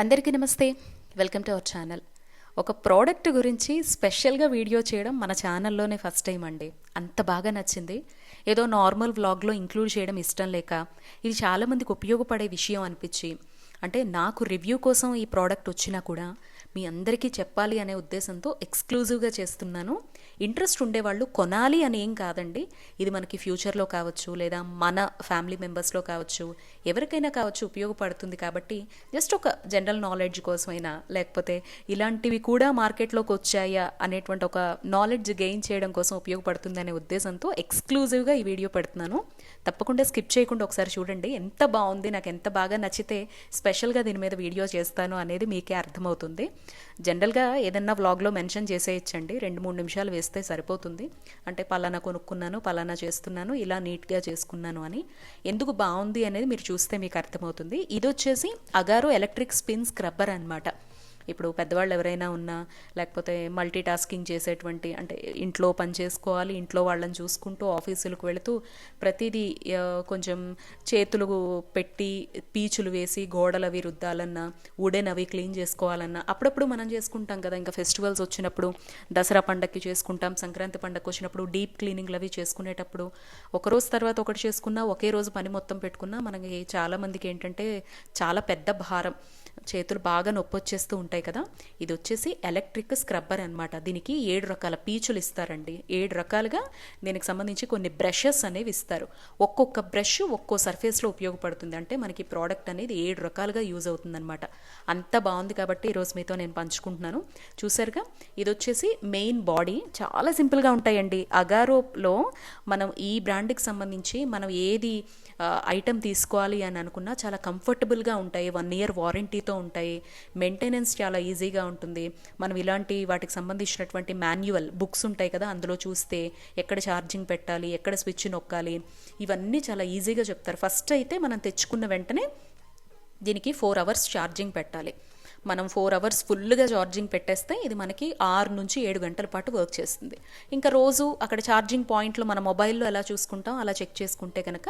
అందరికీ నమస్తే. Welcome to our channel ఒక ప్రోడక్ట్ గురించి స్పెషల్గా వీడియో చేయడం మన ఛానల్లోనే ఫస్ట్ టైం అండి. అంత బాగా నచ్చింది. ఏదో నార్మల్ వ్లాగ్లో ఇంక్లూడ్ చేయడం ఇష్టం లేక ఇది చాలామందికి ఉపయోగపడే విషయం అనిపించి అంటే నాకు రివ్యూ కోసం ఈ ప్రోడక్ట్ వచ్చినా కూడా మీ అందరికీ చెప్పాలి అనే ఉద్దేశంతో ఎక్స్క్లూజివ్గా చేస్తున్నాను. ఇంట్రెస్ట్ ఉండేవాళ్ళు కొనాలి అని ఏం కాదండి. ఇది మనకి ఫ్యూచర్లో కావచ్చు లేదా మన ఫ్యామిలీ మెంబర్స్లో కావచ్చు ఎవరికైనా కావచ్చు ఉపయోగపడుతుంది కాబట్టి జస్ట్ ఒక జనరల్ నాలెడ్జ్ కోసమైనా లేకపోతే ఇలాంటివి కూడా మార్కెట్లోకి వచ్చాయా అనేటువంటి ఒక నాలెడ్జ్ గెయిన్ చేయడం కోసం ఉపయోగపడుతుంది అనే ఉద్దేశంతో ఎక్స్క్లూజివ్గా ఈ వీడియో పెడుతున్నాను. తప్పకుండా స్కిప్ చేయకుండా ఒకసారి చూడండి. ఎంత బాగుంది నాకు ఎంత బాగా నచ్చితే స్పెషల్గా దీని మీద వీడియో చేస్తాను అనేది మీకే అర్థమవుతుంది. జనరల్గా ఏదన్నా వ్లాగ్లో మెన్షన్ చేసేయచ్చండి. రెండు మూడు నిమిషాలు వేస్తే సరిపోతుంది. అంటే పలానా కొనుక్కున్నాను పలానా చేస్తున్నాను ఇలా నీట్గా చేసుకున్నాను అని. ఎందుకు బాగుంది అనేది మీరు చూస్తే మీకు అర్థమవుతుంది. ఇది వచ్చేసి అగారో ఎలక్ట్రిక్ స్పిన్ స్క్రబ్బర్ అనమాట ఇప్పుడు పెద్దవాళ్ళు ఎవరైనా ఉన్నా లేకపోతే మల్టీ టాస్కింగ్ చేసేటువంటి అంటే ఇంట్లో పని చేసుకోవాలి ఇంట్లో వాళ్ళని చూసుకుంటూ ఆఫీసులకు వెళుతూ ప్రతిదీ కొంచెం చేతులు పెట్టి పీచులు వేసి గోడలు అవి రుద్దాలన్నా వుడెన్ అవి క్లీన్ చేసుకోవాలన్నా అప్పుడప్పుడు మనం చేసుకుంటాం కదా. ఇంకా ఫెస్టివల్స్ వచ్చినప్పుడు దసరా పండగకి చేసుకుంటాం సంక్రాంతి పండగకి వచ్చినప్పుడు డీప్ క్లీనింగ్లు అవి చేసుకునేటప్పుడు ఒక రోజు తర్వాత ఒకటి చేసుకున్నా ఒకే రోజు పని మొత్తం పెట్టుకున్నా మనకి చాలామందికి ఏంటంటే చాలా పెద్ద భారం. చేతులు బాగా నొప్పి వచ్చేస్తూ ఉంటాయి. కదా? ఇది వచ్చేసి ఎలక్ట్రిక్ స్క్రబ్బర్ అనమాట దీనికి ఏడు రకాల పీచులు ఇస్తారండి. ఏడు రకాలుగా దీనికి సంబంధించి కొన్ని బ్రషెస్ అనేవి ఇస్తారు. ఒక్కొక్క బ్రష్ ఒక్కో సర్ఫేస్లో ఉపయోగపడుతుంది. అంటే మనకి ప్రోడక్ట్ అనేది ఏడు రకాలుగా యూజ్ అవుతుందన్నమాట. అంత బాగుంది కాబట్టి ఈరోజు మీతో నేను పంచుకుంటున్నాను. చూసారుగా? ఇది వచ్చేసి మెయిన్ బాడీ చాలా సింపుల్గా ఉంటాయండి. అగారోలో మనం ఈ బ్రాండ్కి సంబంధించి మనం ఏది ఐటెం తీసుకోవాలి అని అనుకున్నా చాలా కంఫర్టబుల్గా ఉంటాయి. వన్ ఇయర్ వారంటీతో ఉంటాయి. మెయింటెనెన్స్ చాలా ఈజీగా ఉంటుంది. మనం ఇలాంటి వాటికి సంబంధించినటువంటి మాన్యువల్ బుక్స్ ఉంటాయి కదా అందులో చూస్తే ఎక్కడ ఛార్జింగ్ పెట్టాలి ఎక్కడ స్విచ్ నొక్కాలి ఇవన్నీ చాలా ఈజీగా చెప్తారు. ఫస్ట్ అయితే మనం తెచ్చుకున్న వెంటనే దీనికి ఫోర్ అవర్స్ ఛార్జింగ్ పెట్టాలి. మనం ఫోర్ అవర్స్ ఫుల్గా ఛార్జింగ్ పెట్టేస్తే ఇది మనకి ఆరు నుంచి ఏడు గంటల పాటు వర్క్ చేస్తుంది. ఇంకా రోజు అక్కడ ఛార్జింగ్ పాయింట్లు మన మొబైల్లో ఎలా చూసుకుంటాం అలా చెక్ చేసుకుంటే కనుక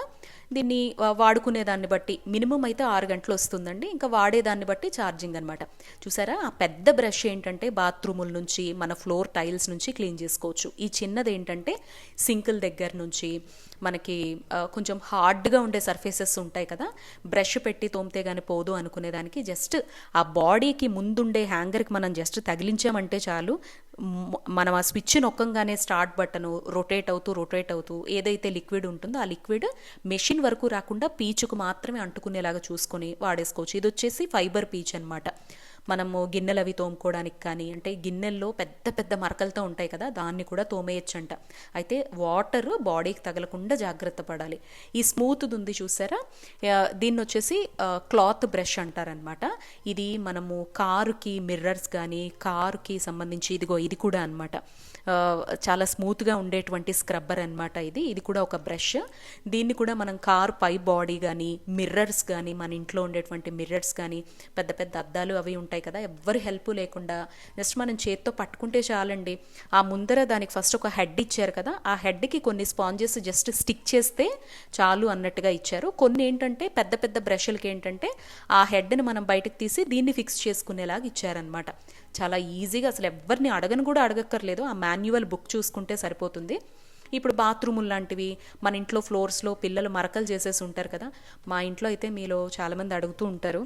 దీన్ని వాడుకునే దాన్ని బట్టి మినిమం అయితే ఆరు గంటలు వస్తుందండి. ఇంకా వాడేదాన్ని బట్టి ఛార్జింగ్ అనమాట చూసారా? ఆ పెద్ద బ్రష్ ఏంటంటే బాత్రూముల నుంచి మన ఫ్లోర్ టైల్స్ నుంచి క్లీన్ చేసుకోవచ్చు. ఈ చిన్నది ఏంటంటే సింకుల దగ్గర నుంచి మనకి కొంచెం హార్డ్గా ఉండే సర్ఫేసెస్ ఉంటాయి కదా బ్రష్ పెట్టి తోమితే కానీ పోదు అనుకునే దానికి జస్ట్ ఆ బాడీ బాడీకి ముందుండే హ్యాంగర్కి మనం జస్ట్ తగిలించామంటే చాలు. మనం ఆ స్విచ్ నొక్కంగానే స్టార్ట్ బటను రొటేట్ అవుతూ రొటేట్ అవుతూ ఏదైతే లిక్విడ్ ఉంటుందో ఆ లిక్విడ్ మెషిన్ వరకు రాకుండా పీచుకు మాత్రమే అంటుకునేలాగా చూసుకొని వాడేసుకోవచ్చు. ఇది వచ్చేసి ఫైబర్ పీచ్ అనమాట మనము గిన్నెలు అవి తోముకోవడానికి కానీ అంటే గిన్నెల్లో పెద్ద పెద్ద మరకలతో ఉంటాయి కదా దాన్ని కూడా తోమేయచ్చంట. అయితే వాటర్ బాడీకి తగలకుండా జాగ్రత్త పడాలి. ఈ స్మూత్ ఉంది చూసారా? దీన్ని వచ్చేసి క్లాత్ బ్రష్ అంటారనమాట. ఇది మనము కారుకి మిర్రర్స్ కానీ కారుకి సంబంధించి ఇదిగో ఇది కూడా అనమాట. చాలా స్మూత్గా ఉండేటువంటి స్క్రబ్బర్ అనమాట ఇది. ఇది కూడా ఒక బ్రష్. దీన్ని కూడా మనం కార్ పై బాడీ కానీ మిర్రర్స్ కానీ మన ఇంట్లో ఉండేటువంటి మిర్రర్స్ కానీ పెద్ద పెద్ద అద్దాలు అవి ఉంటాయి కదా ఎవ్వరి హెల్ప్ లేకుండా జస్ట్ మనం చేత్తో పట్టుకుంటే చాలండి. ఆ ముందర దానికి ఫస్ట్ ఒక హెడ్ ఇచ్చారు కదా ఆ హెడ్కి కొన్ని స్పాంజెస్ జస్ట్ స్టిక్ చేస్తే చాలు అన్నట్టుగా ఇచ్చారు. కొన్ని ఏంటంటే పెద్ద పెద్ద బ్రష్లకి ఏంటంటే ఆ హెడ్ని మనం బయటకు తీసి దీన్ని ఫిక్స్ చేసుకునేలాగా ఇచ్చారనమాట చాలా ఈజీగా అసలు ఎవరిని అడగను కూడా అడగక్కర్లేదు. ఆ మాన్యువల్ బుక్ చూసుకుంటే సరిపోతుంది. ఇప్పుడు బాత్రూములు లాంటివి మన ఇంట్లో ఫ్లోర్స్లో పిల్లలు మరకలు చేసేసి ఉంటారు కదా మా ఇంట్లో అయితే మీలో చాలామంది అడుగుతూ ఉంటారు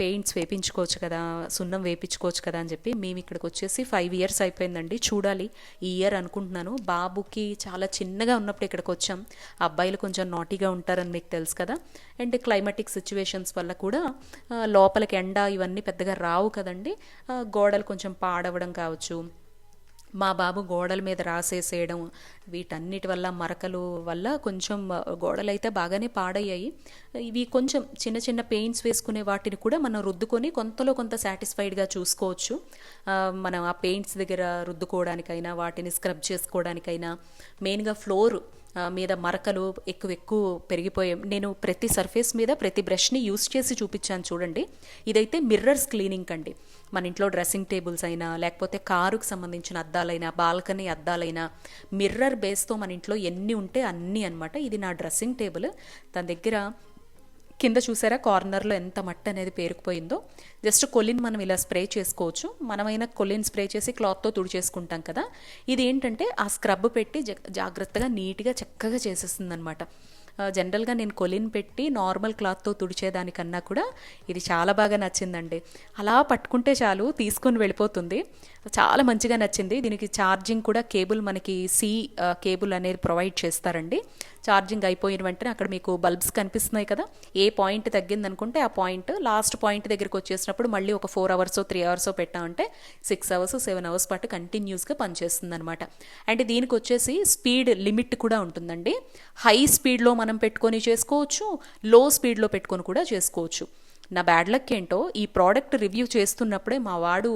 పెయింట్స్ వేపించుకోవచ్చు కదా సున్నం వేపించుకోవచ్చు కదా అని చెప్పి మేము ఇక్కడికి వచ్చేసి ఫైవ్ ఇయర్స్ అయిపోయిందండి. చూడాలి ఈ ఇయర్ అనుకుంటున్నాను. బాబుకి చాలా చిన్నగా ఉన్నప్పుడు ఇక్కడికి వచ్చాం. అబ్బాయిలు కొంచెం నాటీగా ఉంటారని మీకు తెలుసు కదా. అండ్ క్లైమాటిక్ సిచ్యువేషన్స్ వల్ల కూడా లోపలికి ఎండ ఇవన్నీ పెద్దగా రావు కదండి. గోడలు కొంచెం పాడవడం కావచ్చు మా బాబు గోడల మీద రాసేసేయడం వీటన్నిటి వల్ల మరకలు వల్ల కొంచెం గోడలు అయితే బాగానే పాడయ్యాయి. ఇవి కొంచెం చిన్న చిన్న పెయింట్స్ వేసుకునే వాటిని కూడా మనం రుద్దుకొని కొంతలో కొంత సాటిస్ఫైడ్గా చూసుకోవచ్చు. మనం ఆ పెయింట్స్ దగ్గర రుద్దుకోవడానికైనా వాటిని స్క్రబ్ చేసుకోవడానికైనా మెయిన్గా ఫ్లోర్ మీద మరకలు ఎక్కువ ఎక్కువ పెరిగిపోయాయి నేను ప్రతి సర్ఫేస్ మీద ప్రతి బ్రష్ని యూస్ చేసి చూపించాను చూడండి. ఇదైతే మిర్రర్స్ క్లీనింగ్ అండి మన ఇంట్లో డ్రెస్సింగ్ టేబుల్స్ అయినా లేకపోతే కారుకు సంబంధించిన అద్దాలైనా బాల్కనీ అద్దాలైనా మిర్రర్ బేస్తో మన ఇంట్లో ఎన్ని ఉంటే అన్నీ అనమాట ఇది నా డ్రెస్సింగ్ టేబుల్ తన దగ్గర కింద చూసారా కార్నర్లో ఎంత మట్టి అనేది పేరుకుపోయిందో. జస్ట్ కొలిన్ మనం ఇలా స్ప్రే చేసుకోవచ్చు. మనమైనా కొలిన్ స్ప్రే చేసి క్లాత్తో తుడిచేసుకుంటాం కదా. ఇది ఏంటంటే ఆ స్క్రబ్ పెట్టి జాగ్రత్తగా నీట్గా చక్కగా చేసేస్తుంది అనమాట జనరల్గా నేను కొలిన్ పెట్టి నార్మల్ క్లాత్తో తుడిచేదానికన్నా కూడా ఇది చాలా బాగా నచ్చిందండి. అలా పట్టుకుంటే చాలు తీసుకొని వెళ్ళిపోతుంది. చాలా మంచిగా నచ్చింది. దీనికి ఛార్జింగ్ కూడా కేబుల్ మనకి సి కేబుల్ అనేది ప్రొవైడ్ చేస్తారండి. ఛార్జింగ్ అయిపోయిన వెంటనే అక్కడ మీకు బల్బ్స్ కనిపిస్తున్నాయి కదా. ఏ పాయింట్ తగ్గిందనుకుంటే ఆ పాయింట్ లాస్ట్ పాయింట్ దగ్గరికి వచ్చేసినప్పుడు మళ్ళీ ఒక ఫోర్ అవర్స్ త్రీ అవర్స్ పెట్టామంటే సిక్స్ అవర్స్ సెవెన్ అవర్స్ పాటు కంటిన్యూస్గా పనిచేస్తుంది అనమాట అండ్ దీనికి వచ్చేసి స్పీడ్ లిమిట్ కూడా ఉంటుందండి. హై స్పీడ్లో మనం పెట్టుకొని చేసుకోవచ్చు లో స్పీడ్లో పెట్టుకొని కూడా చేసుకోవచ్చు. నా బ్యాడ్ లక్ ఏంటో ఈ ప్రోడక్ట్ రివ్యూ చేస్తున్నప్పుడే మా వాడు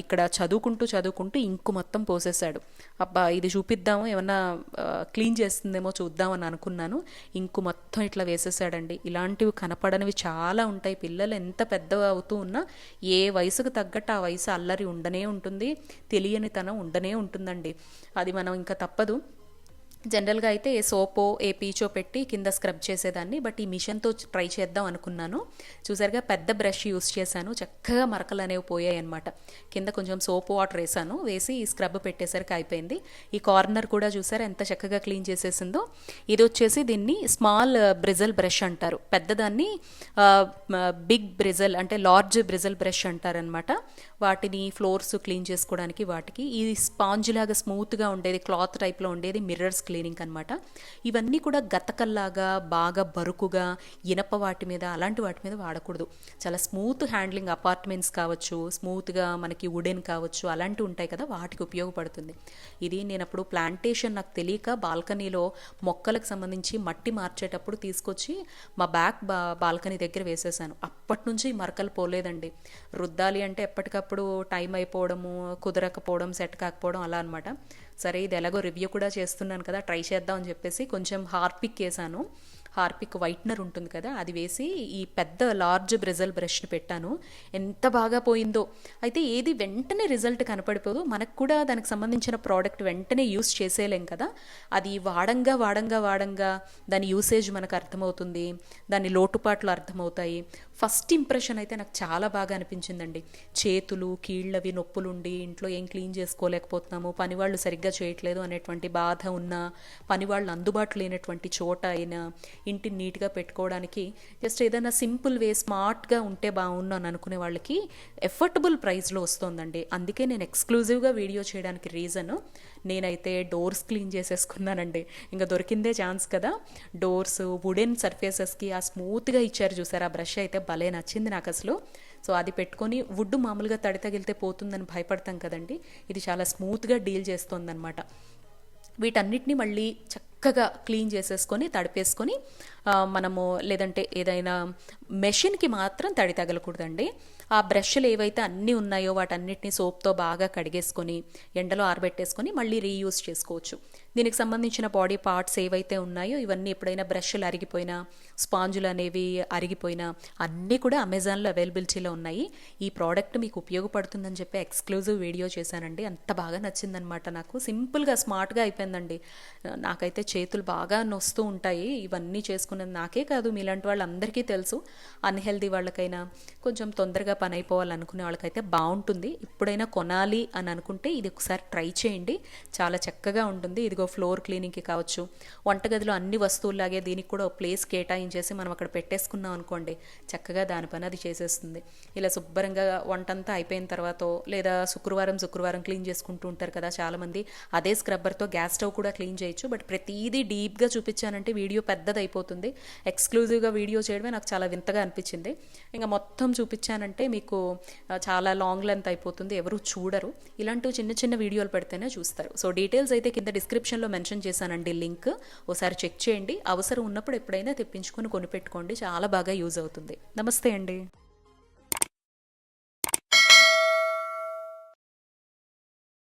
ఇక్కడ చదువుకుంటూ చదువుకుంటూ ఇంకు మొత్తం పోసేశాడు. అబ్బా ఇది చూపిద్దాము ఏమన్నా క్లీన్ చేస్తుందేమో చూద్దామని అనుకున్నాను. ఇంకు మొత్తం ఇట్లా వేసేసాడండి ఇలాంటివి కనపడనివి చాలా ఉంటాయి. పిల్లలు ఎంత పెద్ద అవుతూ ఉన్నా ఏ వయసుకు తగ్గట్టు ఆ వయసు అల్లరి ఉండనే ఉంటుంది. తెలియనితనం ఉండనే ఉంటుందండి. అది మనం ఇంకా తప్పదు. జనరల్గా అయితే ఏ సోపో ఏ పీచో పెట్టి కింద స్క్రబ్ చేసేదాన్ని బట్ ఈ మిషన్తో ట్రై చేద్దాం అనుకున్నాను. చూసారుగా పెద్ద బ్రష్ యూస్ చేశాను. చక్కగా మరకలు అనేవి పోయాయి అనమాట కింద కొంచెం సోప్ వాటర్ వేసాను. వేసి ఈ స్క్రబ్ పెట్టేసరికి అయిపోయింది. ఈ కార్నర్ కూడా చూసారు ఎంత చక్కగా క్లీన్ చేసేసిందో. ఇది వచ్చేసి దీన్ని స్మాల్ బ్రిజల్ బ్రష్ అంటారు. పెద్దదాన్ని బిగ్ బ్రిజల్ అంటే లార్జ్ బ్రిజల్ బ్రష్ అంటారనమాట వాటిని ఫ్లోర్స్ క్లీన్ చేసుకోవడానికి వాటికి ఈ స్పాంజ్ లాగా స్మూత్గా ఉండేది క్లాత్ టైప్లో ఉండేది మిర్రర్స్ క్లీనింగ్ అనమాట ఇవన్నీ కూడా గతకల్లాగా బాగా బరుకుగా ఇనప వాటి మీద అలాంటి వాటి మీద వాడకూడదు. చాలా స్మూత్ హ్యాండ్లింగ్ అపార్ట్మెంట్స్ కావచ్చు స్మూత్గా మనకి వుడెన్ కావచ్చు అలాంటివి ఉంటాయి కదా వాటికి ఉపయోగపడుతుంది. ఇది నేను అప్పుడు ప్లాంటేషన్ నాకు తెలియక బాల్కనీలో మొక్కలకు సంబంధించి మట్టి మార్చేటప్పుడు తీసుకొచ్చి మా బ్యాక్ బా బాల్కనీ దగ్గర వేసేసాను. అప్పటి నుంచి మరకలు పోలేదండి. రుద్దాలి అంటే ఎప్పటికప్పుడు టైం అయిపోవడము కుదరకపోవడం సెట్ కాకపోవడం అలా అనమాట సరే ఇది ఎలాగో రివ్యూ కూడా చేస్తున్నాను కదా ట్రై చేద్దాం అని చెప్పేసి కొంచెం హార్పిక్ వేసాను హార్పిక్ వైట్నర్ ఉంటుంది కదా అది వేసి ఈ పెద్ద లార్జ్ బ్రెజల్ బ్రష్ని పెట్టాను. ఎంత బాగా పోయిందో. అయితే ఏది వెంటనే రిజల్ట్ కనపడిపోదు. మనకు కూడా దానికి సంబంధించిన ప్రోడక్ట్ వెంటనే యూస్ చేసేయలేం కదా. అది వాడంగా వాడంగా వాడంగా దాని యూసేజ్ మనకు అర్థమవుతుంది. దాని లోటుపాట్లు అర్థమవుతాయి. ఫస్ట్ ఇంప్రెషన్ అయితే నాకు చాలా బాగా అనిపించిందండి. చేతులు కీళ్ళవి నొప్పులుండి ఇంట్లో ఏం క్లీన్ చేసుకోలేకపోతున్నాము పనివాళ్ళు సరిగ్గా చేయట్లేదు అనేటువంటి బాధ ఉన్న పనివాళ్ళు అందుబాటులో లేనటువంటి చోట అయినా ఇంటిని నీట్గా పెట్టుకోవడానికి జస్ట్ ఏదైనా సింపుల్ వే స్మార్ట్గా ఉంటే బాగుండు అని అనుకునే వాళ్ళకి ఎఫర్టబుల్ ప్రైస్లో వస్తుందండి. అందుకే నేను ఎక్స్క్లూజివ్గా వీడియో చేయడానికి రీజన్ నేనైతే డోర్స్ క్లీన్ చేసేసుకున్నానండి. ఇంకా దొరికిందే ఛాన్స్ కదా. డోర్స్ వుడెన్ సర్ఫేసెస్కి ఆ స్మూత్గా ఇచ్చారు చూసారు? ఆ బ్రష్ అయితే భలే నచ్చింది నాకు అసలు. సో అది పెట్టుకొని వుడ్ మామూలుగా తడి తగిలితే పోతుందని భయపడతాం కదండి. ఇది చాలా స్మూత్గా డీల్ చేస్తుందన్నమాట. వీటన్నిటిని మళ్ళీ చక్క చక్కగా క్లీన్ చేసేసుకొని తడిపేసుకొని మనము లేదంటే ఏదైనా మెషిన్కి మాత్రం తడి తగలకూడదండి. ఆ బ్రష్లు ఏవైతే అన్నీ ఉన్నాయో వాటన్నిటిని సోప్తో బాగా కడిగేసుకొని ఎండలో ఆరబెట్టేసుకొని మళ్ళీ రీయూజ్ చేసుకోవచ్చు. దీనికి సంబంధించిన బాడీ పార్ట్స్ ఏవైతే ఉన్నాయో ఇవన్నీ ఎప్పుడైనా బ్రష్లు అరిగిపోయినా స్పాంజులు అనేవి అరిగిపోయినా అన్నీ కూడా అమెజాన్లో అవైలబిలిటీలో ఉన్నాయి. ఈ ప్రోడక్ట్ మీకు ఉపయోగపడుతుందని చెప్పి ఎక్స్క్లూజివ్ వీడియో చేశానండి. అంత బాగా నచ్చిందనమాట నాకు. సింపుల్గా స్మార్ట్గా అయిపోయిందండి. నాకైతే చేతులు బాగా నొస్తూ ఉంటాయి. ఇవన్నీ చేసుకున్నది నాకే కాదు మీలాంటి వాళ్ళందరికీ తెలుసు. అన్హెల్దీ వాళ్ళకైనా కొంచెం తొందరగా పని అయిపోవాలనుకునే వాళ్ళకైతే బాగుంటుంది ఇప్పుడైనా కొనాలి అని అనుకుంటే ఇది ఒకసారి ట్రై చేయండి. చాలా చక్కగా ఉంటుంది. ఇదిగో ఫ్లోర్ క్లీనింగ్కి కావచ్చు వంటగదిలో అన్ని వస్తువుల్లాగే దీనికి కూడా ప్లేస్ కేటాయించేసి మనం అక్కడ పెట్టేసుకున్నాం అనుకోండి చక్కగా దాని పని అది చేసేస్తుంది. ఇలా శుభ్రంగా వంటంతా అయిపోయిన తర్వాత లేదా శుక్రవారం శుక్రవారం క్లీన్ చేసుకుంటూ ఉంటారు కదా చాలామంది అదే స్క్రబ్బర్తో గ్యాస్ స్టవ్ కూడా క్లీన్ చేయొచ్చు. బట్ ప్రతిదీ డీప్గా చూపించానంటే వీడియో పెద్దది అయిపోతుంది ఎక్స్క్లూజివ్గా వీడియో చేయడమే నాకు చాలా వింతగా అనిపించింది. ఇంకా మొత్తం చూపించానంటే మీకు చాలా లాంగ్ లెంత్ అయిపోతుంది. ఎవరు చూడరు. ఇలాంటివి చిన్న చిన్న వీడియోలు పెడితేనే చూస్తారు. సో డీటెయిల్స్ అయితే కింద డిస్క్రిప్షన్లో మెన్షన్ చేశానండి లింక్. ఒకసారి చెక్ చేయండి. అవసరం ఉన్నప్పుడు ఎప్పుడైనా తెప్పించుకొని కొనిపెట్టుకోండి. చాలా బాగా యూజ్ అవుతుంది. నమస్తే అండి.